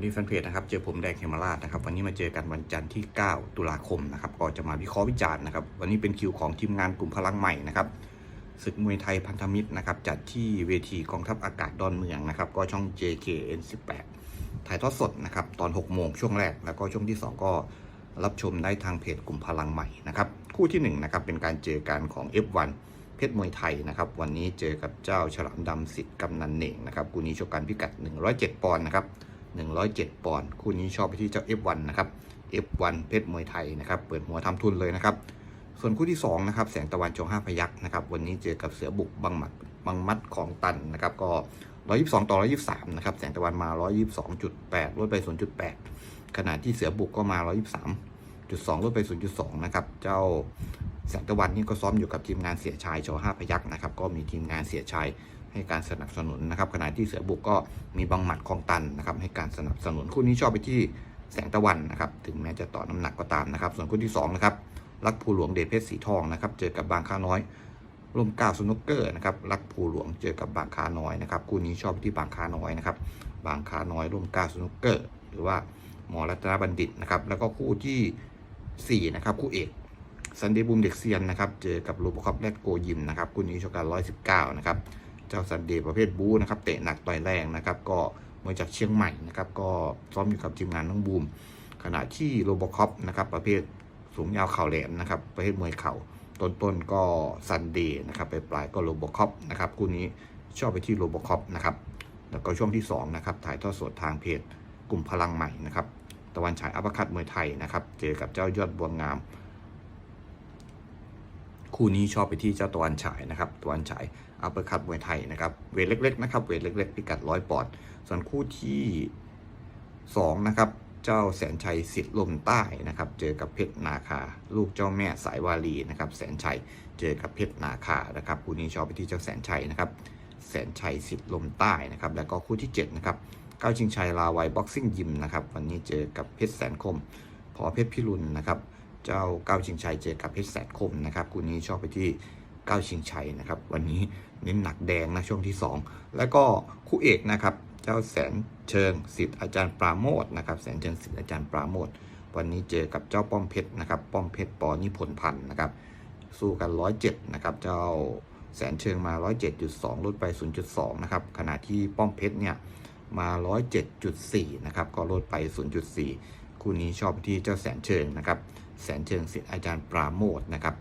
วันนี้แฟนเพจนะครับ เจอผมแดงเฮมาราชนะครับ วันนี้มาเจอกันวันจันทร์ที่ 9 ตุลาคมนะครับ ก็จะมาวิเคราะห์วิจารณ์นะครับ วันนี้เป็นคิวของทีมงานกลุ่มพลังใหม่นะครับ ศึกมวยไทยพันธมิตรนะครับ จัดที่เวทีกองทัพอากาศดอนเมืองนะครับ ก็ช่อง JKN18 ถ่ายทอดสดนะครับ ตอน 6 โมงช่วงแรก แล้วก็ช่วงที่ 2 ก็รับชมได้ทางเพจกลุ่มพลังใหม่นะครับ คู่ที่1นะครับ เป็นการเจอกันของ F1 เพชรมวยไทยนะครับ วันนี้เจอกับเจ้าฉลามดำสิทธิ์กำนันเหน่งนะครับคู่นี้ชกกันพิกัด 107 ปอนด์นะครับ 107 ปอนด์คู่นี้ชอบไปที่เจ้า F1 นะครับ F1 เพชรมวยไทยนะครับ เปิดหัวทำทุนเลยนะครับ ส่วนคู่ที่2นะครับแสงตะวันจงห้าพยักนะครับ วันนี้เจอกับเสือบุกบังหมัดบังมัดของตันนะครับ ก็ 122 ต่อ 123 นะครับ แสงตะวันมา 122.8 ลดไป 0.8 ขณะที่เสือบุกก็มา 123.2 ลดไป 0.2 นะครับ เจ้า แสงตะวันนี่ก็ซ้อมอยู่กับทีมงานเสียชายชห้าพยักนะครับก็มีทีมงานเสียชายให้การสนับสนุนนะครับขณะที่เสือบุกก็มีบังหมัดของตันนะครับให้การสนับสนุนคู่นี้ชอบไปที่แสงตะวันนะครับถึงแม้จะต่อน้ำหนักก็ตามนะครับ ส่วนคู่ที่2นะครับรักภูหลวงเดชเพชรสีทองนะครับเจอกับบางค้าน้อยร่มก้าสนุกเกอร์นะครับรักภูหลวงเจอกับบางค้าน้อยนะครับคู่นี้ชอบไปที่บางค้าน้อยนะครับบางค้าน้อยร่มก้าสนุกเกอร์ หรือว่าหมอรัตนบัณฑิตนะครับแล้วก็คู่ที่สี่นะครับคู่เอก ซันเดย์บูมเด็กเซียนนะครับเจอกับลูบคอปแรดโกยิมนะครับคู่นี้ชกกัน119 นะครับ เจ้าซันเดย์ประเภทบูนะครับเตะหนักต่อยแรงนะครับ ก็มาจากเชียงใหม่นะครับ ก็ซ้อมอยู่กับทีมงานน้องบูม ขณะที่โรบอคอปนะครับประเภทสูงยาวเข่าแหลมนะครับ ประเภทมวยเข่าต้นๆก็ซันเดย์นะครับไปปลายก็โรบอคอปนะครับคู่นี้ชอบไปที่โรบอคอปนะครับแล้วก็ช่วงที่2นะครับถ่ายทอดสดทางเพจกลุ่มพลังใหม่นะครับตะวันฉายอัปคัดมวยไทยนะครับ เจอกับเจ้ายอดบัวงาม คู่นี้ชอบไปที่เจ้าตะวันฉายนะครับตะวันฉายอัปเปอร์คัตมวยไทยนะครับเวทเล็กๆนะครับเวทเล็กๆพิกัดร้อยปอนด์ส่วนคู่ที่2นะครับเจ้าแสนชัยสิทธิ์ลมใต้นะครับ เจอกับเพชรนาคา ลูกเจ้าแม่สายวาลีนะครับแสนชัยเจอกับเพชรนาคานะครับคู่นี้ชอบไปที่เจ้าแสนชัยนะครับแสนชัยสิทธิ์ลมใต้นะครับแล้วก็คู่ที่7นะครับก้าวชิงชัยลาวัยบ็อกซิ่งยิมนะครับวันนี้เจอกับเพชรแสนคมพอเพชรพิรุณนะครับ เจ้าก้าวชิงชัยเจอกับเพชรแสนคมนะครับคู่นี้ชอบไปที่ก้าวชิงชัยนะครับ วันนี้เน้นหนักแดงนะช่วงที่ 2 แล้วก็คู่เอกนะครับ เจ้าแสนเชิงสิทธิ์อาจารย์ปราโมทนะครับแสนเชิงสิทธิ์อาจารย์ปราโมทวันนี้เจอกับเจ้าป้อมเพชรนะครับ ป้อมเพชรปอนิพนธ์พันธ์นะครับ สู้กัน107นะครับ เจ้าแสนเชิงมา 107.2 ลดไป 0.2 นะครับ ขณะที่ป้อมเพชรเนี่ยมา 107.4 นะครับ ก็ลดไป 0.4 คู่นี้ชอบที่เจ้าแสนเชิงนะครับ แสนเชิงสิทธิ์อาจารย์ปราโมทนะครับ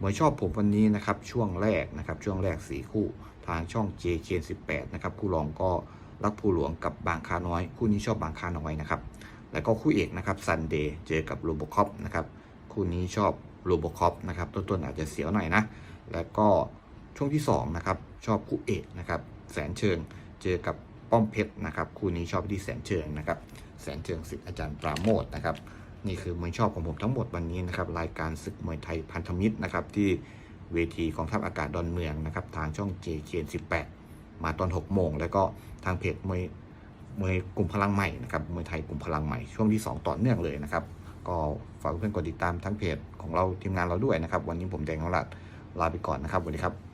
มวยชอบผมวันนี้นะครับช่วงแรกนะครับช่วงแรก 4 คู่ทางช่อง JK18 นะครับคู่รองก็รักภูหลวงกับบางคาน้อย คู่นี้ชอบบางคาน้อยนะครับแล้วก็คู่เอกนะครับซันเดย์เจอกับโรบคอปนะครับคู่นี้ชอบโรบคอปนะครับต้นๆอาจจะเสียวหน่อยนะแล้วก็ช่วงที่2นะครับชอบคู่เอกนะครับแสนเชิงเจอกับป้อมเพชรนะครับคู่นี้ชอบที่แสนเชิงนะครับ แสนเชิงสิทธิ์อาจารย์ปราโมทนะครับ นี่คือมวยชอบของผมทั้งหมดวันนี้นะครับ รายการศึกมวยไทยพันธมิตรนะครับ ที่เวทีของทัพอากาศดอนเมืองนะครับ ทางช่อง JK18 มาตอน 6 โมง แล้วก็ทางเพจมวยมวยกลุ่มพลังใหม่นะครับมวยไทยกลุ่มพลังใหม่ช่วงที่ 2 ต่อเนื่องเลยนะครับ ก็ฝากเพื่อนกดติดตามทั้งเพจของเราทีมงานเราด้วยนะครับ วันนี้ผมแดงนรัตลาไปก่อนนะครับสวัสดีครับ